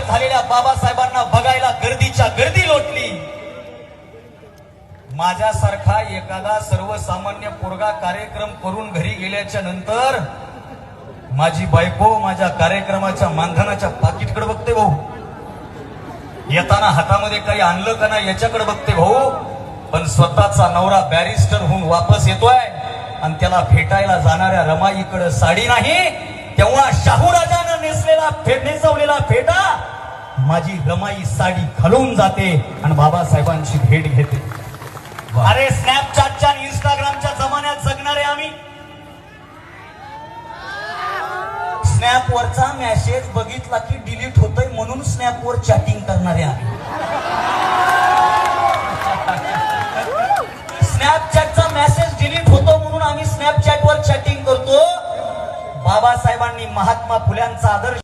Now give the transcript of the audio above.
बाबासाहेबांना बघायला गर्दीच्या गर्दी लोटली. माझ्यासारखा एखादा सर्वसामान्य पोरगा कार्यक्रम करून घरी गेल्याच्यानंतर माझी बायको माझ्या कार्यक्रमाच्या मानधनाच्या पाकिटकडे बघते भाऊ. येताना हातामध्ये काही आणलं का नाही याच्याकडे बघते भाऊ. पण स्वतःचा नवरा बॅरिस्टर होऊन वापस येतोय आणि त्याला भेटायला जाणाऱ्या रमाईकडे साडी नाही तेव्हा शाहू राजानं नेसलेला फे- नेसवलेला फेटा माझी रमाई साडी घालून जाते आणि बाबासाहेबांची भेट घेते. अरे स्नॅपचॅटच्या आणि इंस्टाग्रामच्या जमान्यात जगणारे आम्ही. स्नॅपवरचा मेसेज बघितला की डिलीट होतोय म्हणून स्नॅपवर चॅटिंग करणारे आम्ही. स्नॅपचॅटचा मेसेज डिलीट होतो म्हणून आम्ही स्नॅपचॅटवर चॅटिंग करतो. बाबासाहेबांनी महात्मा फुल्यांचा आदर्श